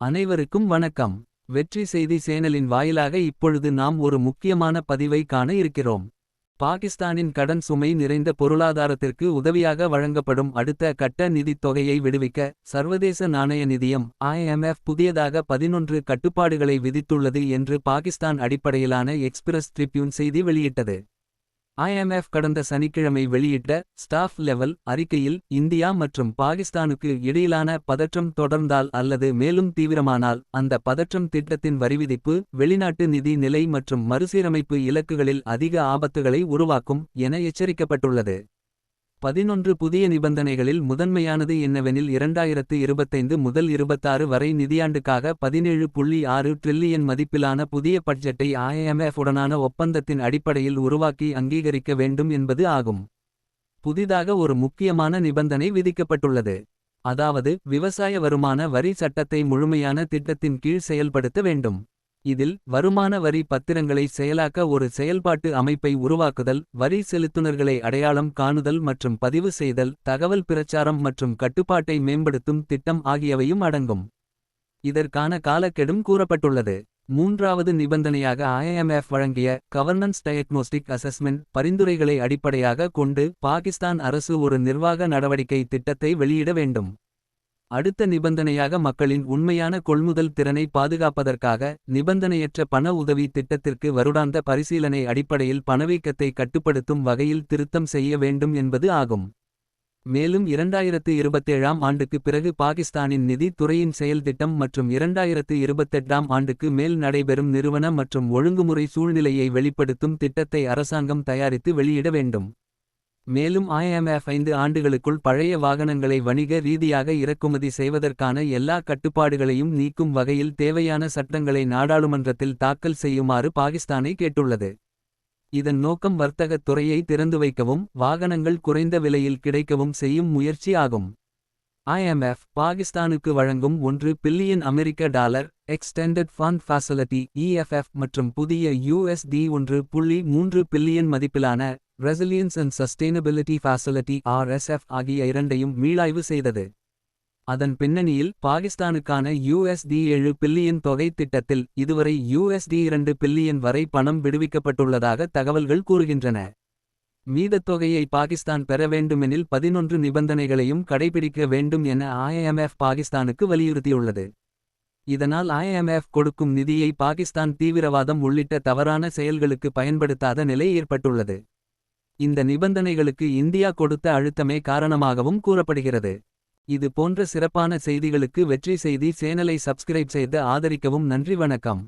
அனைவருக்கும் வணக்கம். வெற்றி செய்தி சேனலின் வாயிலாக இப்பொழுது நாம் ஒரு முக்கியமான பதிவை காண இருக்கிறோம். பாகிஸ்தானின் கடன் சுமை நிறைந்த பொருளாதாரத்திற்கு உதவியாக வழங்கப்படும் அடுத்த கட்ட நிதித் தொகையை விடுவிக்க சர்வதேச நாணய நிதியம் ஐஎம்எஃப் புதியதாக பதினொன்று கட்டுப்பாடுகளை விதித்துள்ளது என்று பாகிஸ்தான் அடிப்படையிலான எக்ஸ்பிரஸ் ட்ரிபியூன் செய்தி வெளியிட்டது. ஐஎம்எஃப் கடந்த சனிக்கிழமை வெளியிட்ட ஸ்டாஃப் லெவல் அறிக்கையில் இந்தியா மற்றும் பாகிஸ்தானுக்கு இடையிலான பதற்றம் தொடர்ந்தால் அல்லது மேலும் தீவிரமானால் அந்த பதற்றம் திட்டத்தின் வரிவிதிப்பு வெளிநாட்டு நிதி நிலை மற்றும் மறுசீரமைப்பு இலக்குகளில் அதிக ஆபத்துகளை உருவாக்கும் என எச்சரிக்கப்பட்டுள்ளது. பதினொன்று புதிய நிபந்தனைகளில் முதன்மையானது என்னவெனில் இரண்டாயிரத்து இருபத்தைந்து முதல் இருபத்தாறு வரை நிதியாண்டுக்காக பதினேழு புள்ளி ஆறு ட்ரில்லியன் மதிப்பிலான புதிய பட்ஜெட்டை ஐஎம்எஃப் உடனான ஒப்பந்தத்தின் அடிப்படையில் உருவாக்கி அங்கீகரிக்க வேண்டும் என்பது ஆகும். புதிதாக ஒரு முக்கியமான நிபந்தனை விதிக்கப்பட்டுள்ளது. அதாவது விவசாய வருமான வரி சட்டத்தை முழுமையான திட்டத்தின் கீழ் செயல்படுத்த வேண்டும். இதில் வருமான வரி பத்திரங்களை செயலாக்க ஒரு செயல்பாட்டு அமைப்பை உருவாக்குதல் வரி செலுத்துனர்களை அடையாளம் காணுதல் மற்றும் பதிவு செய்தல் தகவல் பிரச்சாரம் மற்றும் கட்டுப்பாட்டை மேம்படுத்தும் திட்டம் ஆகியவையும் அடங்கும். இதற்கான காலக்கெடும் கூறப்பட்டுள்ளது. மூன்றாவது நிபந்தனையாக ஐஎம்எஃப் வழங்கிய கவர்னன்ஸ் டயக்னோஸ்டிக் அசஸ்மெண்ட் பரிந்துரைகளை அடிப்படையாக கொண்டு பாகிஸ்தான் அரசு ஒரு நிர்வாக நடவடிக்கை திட்டத்தை வெளியிட வேண்டும். அடுத்த நிபந்தனையாக மக்களின் உண்மையான கொள்முதல் திறனை பாதுகாப்பதற்காக நிபந்தனையற்ற பண உதவி திட்டத்திற்கு வருடாந்த பரிசீலனை அடிப்படையில் பணவீக்கத்தை கட்டுப்படுத்தும் வகையில் திருத்தம் செய்ய வேண்டும் என்பது ஆகும். மேலும் இரண்டாயிரத்து இருபத்தேழாம் ஆண்டுக்கு பிறகு பாகிஸ்தானின் நிதி துறையின் செயல்திட்டம் மற்றும் இரண்டாயிரத்து இருபத்தெட்டாம் ஆண்டுக்கு மேல் நடைபெறும் நிறுவன மற்றும் ஒழுங்குமுறை சூழ்நிலையை வெளிப்படுத்தும் திட்டத்தை அரசாங்கம் தயாரித்து வெளியிட வேண்டும். மேலும் ஐஎம்எஃப் ஐந்து ஆண்டுகளுக்குள் பழைய வாகனங்களை வணிக ரீதியாக இறக்குமதி செய்வதற்கான எல்லா கட்டுப்பாடுகளையும் நீக்கும் வகையில் தேவையான சட்டங்களை நாடாளுமன்றத்தில் தாக்கல் செய்யுமாறு பாகிஸ்தானை கேட்டுள்ளது. இதன் நோக்கம் வர்த்தகத் துறையை திறந்து வைக்கவும் வாகனங்கள் குறைந்த விலையில் கிடைக்கவும் செய்யும் முயற்சி ஆகும். ஐஎம்எஃப் பாகிஸ்தானுக்கு வழங்கும் ஒன்று பில்லியன் அமெரிக்க dollar extended fund facility EFF மற்றும் புதிய USD ஒன்று புள்ளி மூன்று பில்லியன் மதிப்பிலான resilience and sustainability facility RSF ஆகிய இரண்டையும் மீளாய்வு செய்தது. அதன் பின்னணியில் பாகிஸ்தானுக்கான யூஎஸ்டி ஏழு பில்லியன் தொகை திட்டத்தில் இதுவரை யூஎஸ்டி இரண்டு பில்லியன் வரை பணம் விடுவிக்கப்பட்டுள்ளதாக தகவல்கள் கூறுகின்றன. மீதத் தொகையை பாகிஸ்தான் பெற வேண்டுமெனில் பதினொன்று நிபந்தனைகளையும் கடைபிடிக்க வேண்டும் என ஐஎம்எஃப் பாகிஸ்தானுக்கு வலியுறுத்தியுள்ளது. இதனால் ஐஎம்எஃப் கொடுக்கும் நிதியை பாகிஸ்தான் தீவிரவாதம் உள்ளிட்ட தவறான செயல்களுக்கு பயன்படுத்தாத நிலை ஏற்பட்டுள்ளது. இந்த நிபந்தனைகளுக்கு இந்தியா கொடுத்த அழுத்தமே காரணமாகவும் கூறப்படுகிறது. இது போன்ற சிறப்பான செய்திகளுக்கு வெற்றி செய்தி சேனலை சப்ஸ்கிரைப் செய்து ஆதரிக்கவும் நன்றி வணக்கம்.